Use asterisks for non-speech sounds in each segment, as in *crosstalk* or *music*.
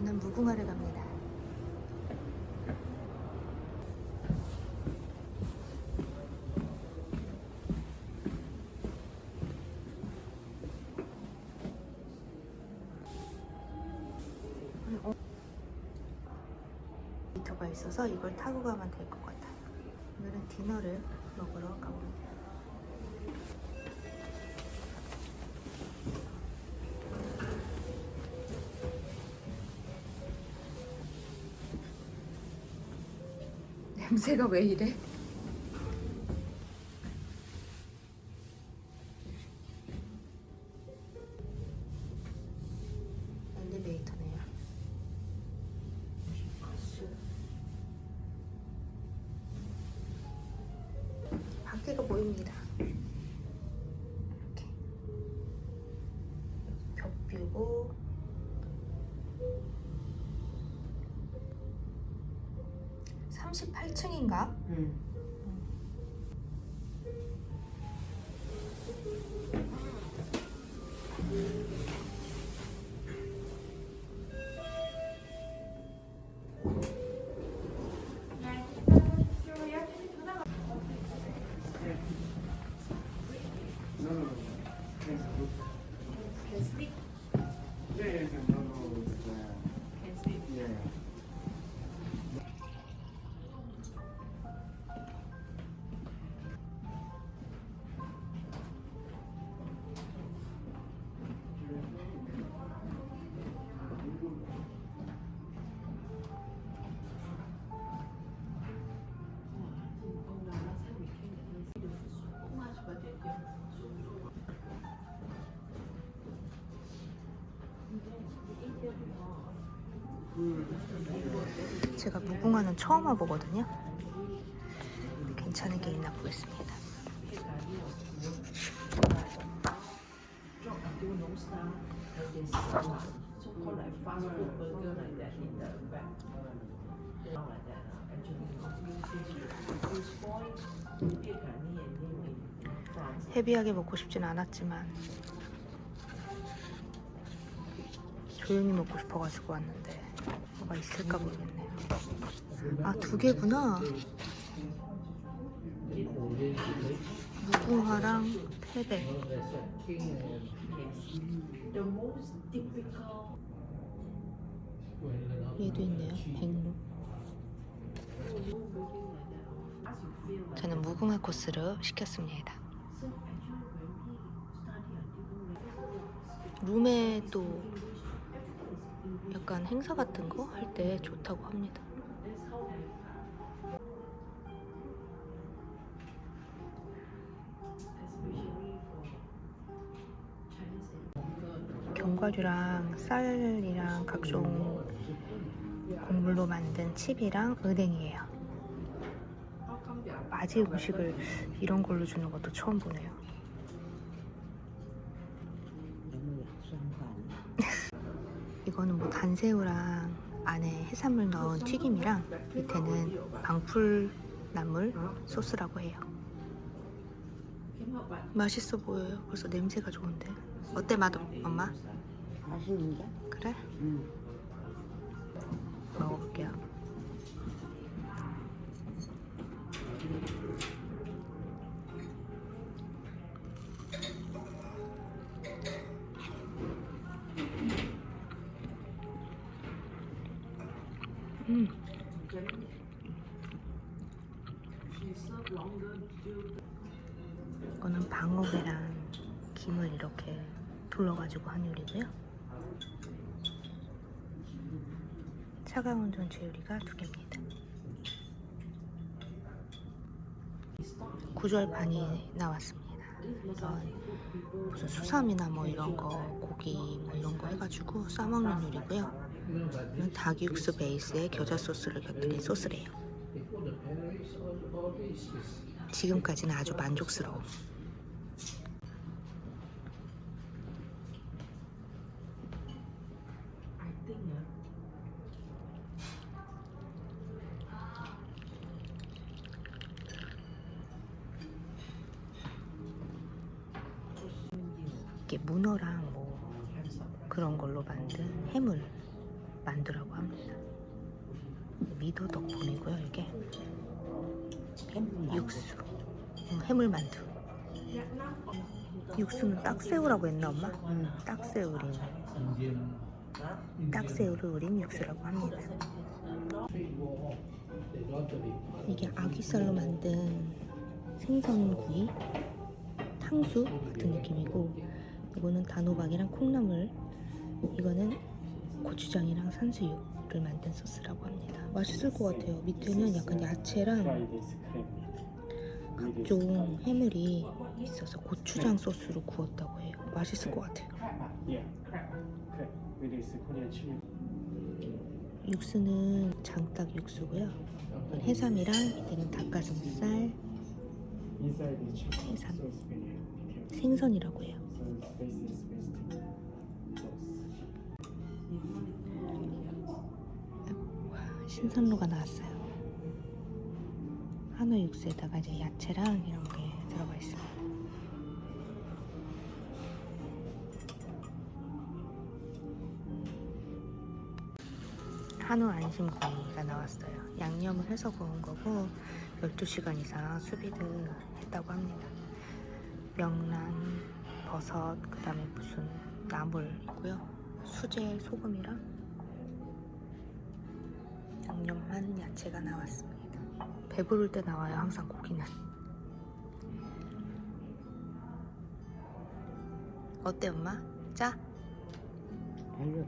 저는 무궁화를 갑니다. 미터가 있어서 이걸 타고 가면 될 것 같아요. 오늘은 디너를 먹으러 가봅니다. 냄새가 왜 이래? 보입니다. 이렇게 벽뷰고 (38층인 무궁화는 처음 와보거든요. 괜찮은 게 있나 보겠습니다. uh, uh. 헤비하게 먹고 싶진 않았지만 조용히 먹고 싶어가지고 왔는데 뭐가 있을까 모르겠네요. 아 두 개구나. 무궁화랑 typical 얘도 있네요. uh, like 저는 무궁화 코스를 시켰습니다. 룸에 또 약간 행사 같은 거 할 때 좋다고 합니다. 견과류랑 쌀이랑 각종 곡물로 만든 칩이랑 은행이에요. 아직 음식을 이런 걸로 주는 것도 처음 보네요. *laughs* 이거는 뭐 단새우랑 안에 해산물 넣은 튀김이랑 밑에는 방풀 나물 소스라고 해요. 맛있어 보여요. 벌써 냄새가 좋은데. 어때 맛 엄마? 맛있는데? 그래? 응. 먹어볼게요. 음, 이거는 방어회랑 김을 이렇게 둘러가지고 한 요리고요. 차가운 전체 요리가 두 개입니다. 구절반이 나왔습니다. 이건 무슨 수삼이나 뭐 이런 거 고기 뭐 이런 거 해가지고 싸먹는 요리고요. 이건 닭 육수 베이스에 겨자 소스를 곁들인 소스래요. 지금까지는 아주 만족스러워. 이게 문어랑 뭐 그런 걸로 만든 해물 만두라고 합니다. 미더덕봄이고요 이게. 이게 육수. 음, 해물 만두. 육수는 딱새우라고 했나 엄마? 응 딱새우 우린 딱새우를 우린 육수라고 합니다. 이게 아귀살로 만든 생선구이 탕수 같은 느낌이고 이거는 단호박이랑 콩나물 이거는 고추장이랑 산수육을 만든 소스라고 합니다. 맛있을 것 같아요. 밑에는 약간 야채랑 각종 해물이 있어서 고추장 소스로 구웠다고 해요. 맛있을 것 같아요. 육수는 장닭 육수고요. 이건 해삼이랑 이때는 닭가슴살 해삼. 생선이라고 해요 신선로가 나왔어요. 한우 육수에다가 이제 야채랑 이런 게 들어가 있습니다. 한우 안심구이가 나왔어요. 양념을 해서 구운 거고 12시간 이상 수비를 했다고 합니다. 명란, 버섯, 그 다음에 무슨 나물이고요. 수제 소금이랑 양념한 야채가 나왔습니다. 배부를 때 나와요, 항상 고기는. 어때, 엄마? 짜? 별로.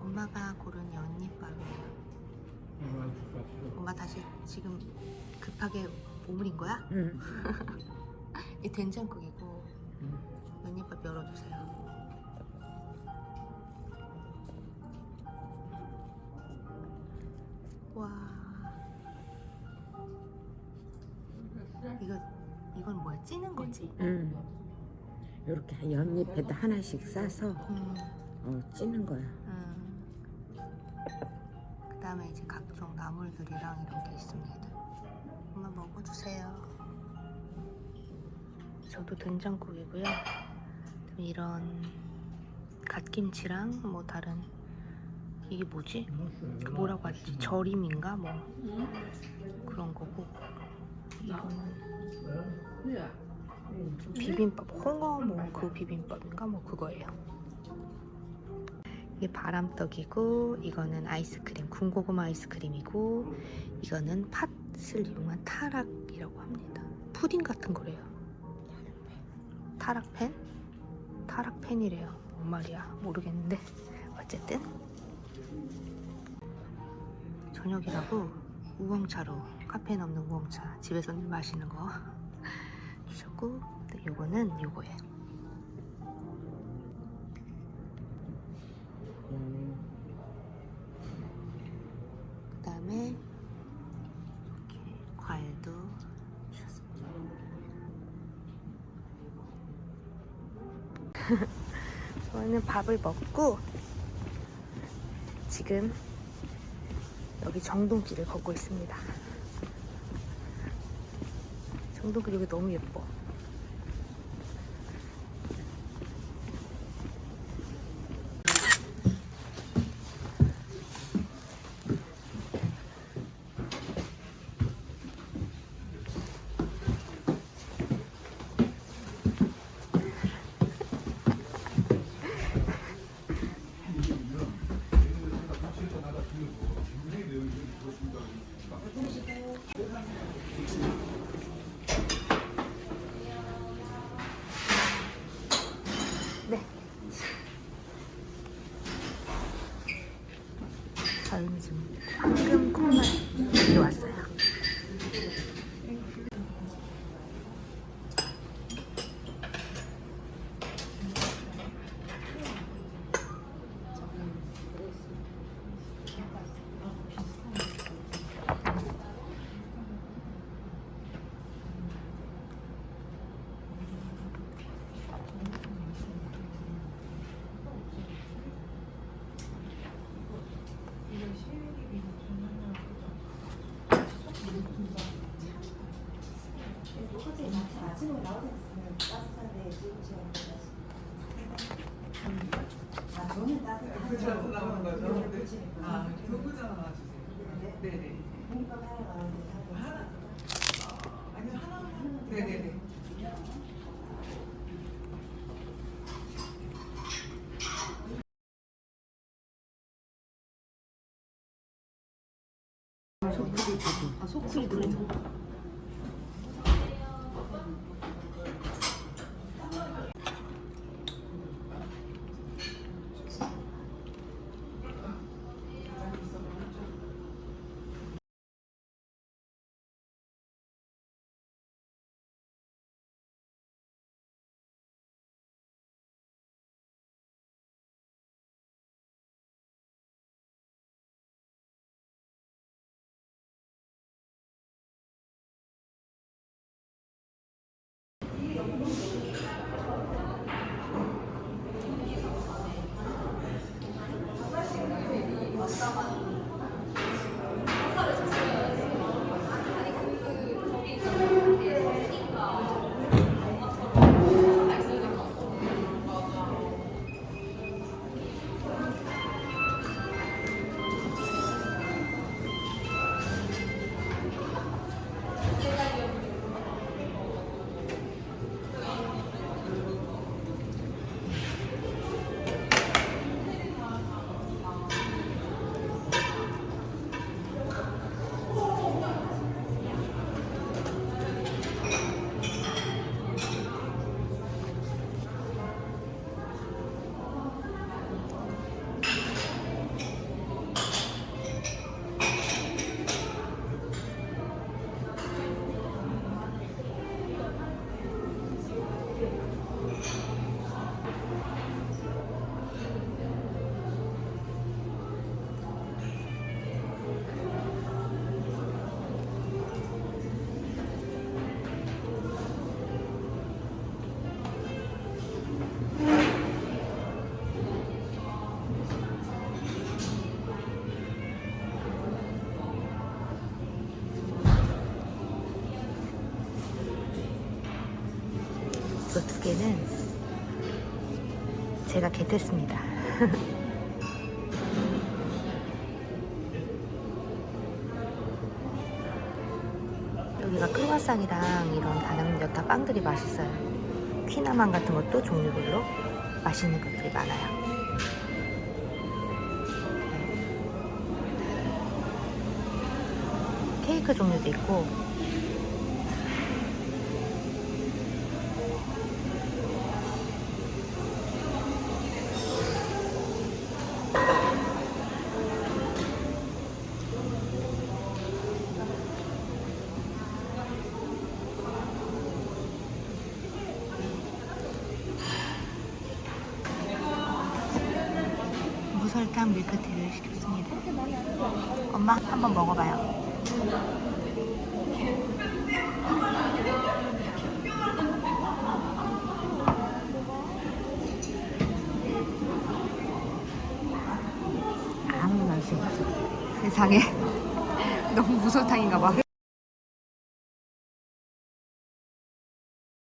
엄마가 고른 연잎밥이에요. 엄마 다시 지금 급하게 오므린 거야? 응. *laughs* 이 된장국이고 응. 연잎밥 열어주세요. 와. 이거 이건 뭐야? 찌는 거지? 응. 이렇게 연잎에다 하나씩 싸서 음. 어, 찌는 거야. 음. 그다음에 이제 각종 나물들이랑 이런 게 있습니다. 먹어주세요. 저도 된장국이고요. 이런 갓김치랑 뭐 다른 이게 뭐지? 그 뭐라고 하지? 절임인가 뭐 그런 거고 이거는 비빔밥 홍어 뭐 그 비빔밥인가 뭐 그거예요. 이게 바람떡이고 이거는 아이스크림 군고구마 아이스크림이고 이거는 팥 을 이용한 타락이라고 합니다. 푸딩 같은 거래요. 타락팬? 타락팬이래요. 뭔 말이야 모르겠는데 어쨌든 저녁이라고 우엉차로 카페인 없는 우엉차 집에서 늘 마시는 거 *laughs* 주셨고 또 요거는 요거예요. 음, 그다음에 이렇게 과일도 주셨습니다. 저희는 밥을 먹고 지금 여기 정동길을 걷고 있습니다. 정동길 여기 너무 예뻐. 아, 저는 따뜻한 거 나오는 거죠? 아, 교부장 하나 주세요. 네네. 아, 소쿠리 그래. 이거 두 개는 제가 겟했습니다. *laughs* 여기가 크루아상이랑 이런 다른 여타 빵들이 맛있어요. 퀴나만 같은 것도 종류별로 맛있는 것들이 많아요. 케이크 종류도 있고 설탕 밀크티를 시켰습니다. 엄마 한번 먹어봐요. 아무 맛이 없어. 세상에 *laughs* 너무 무설탕인가 봐.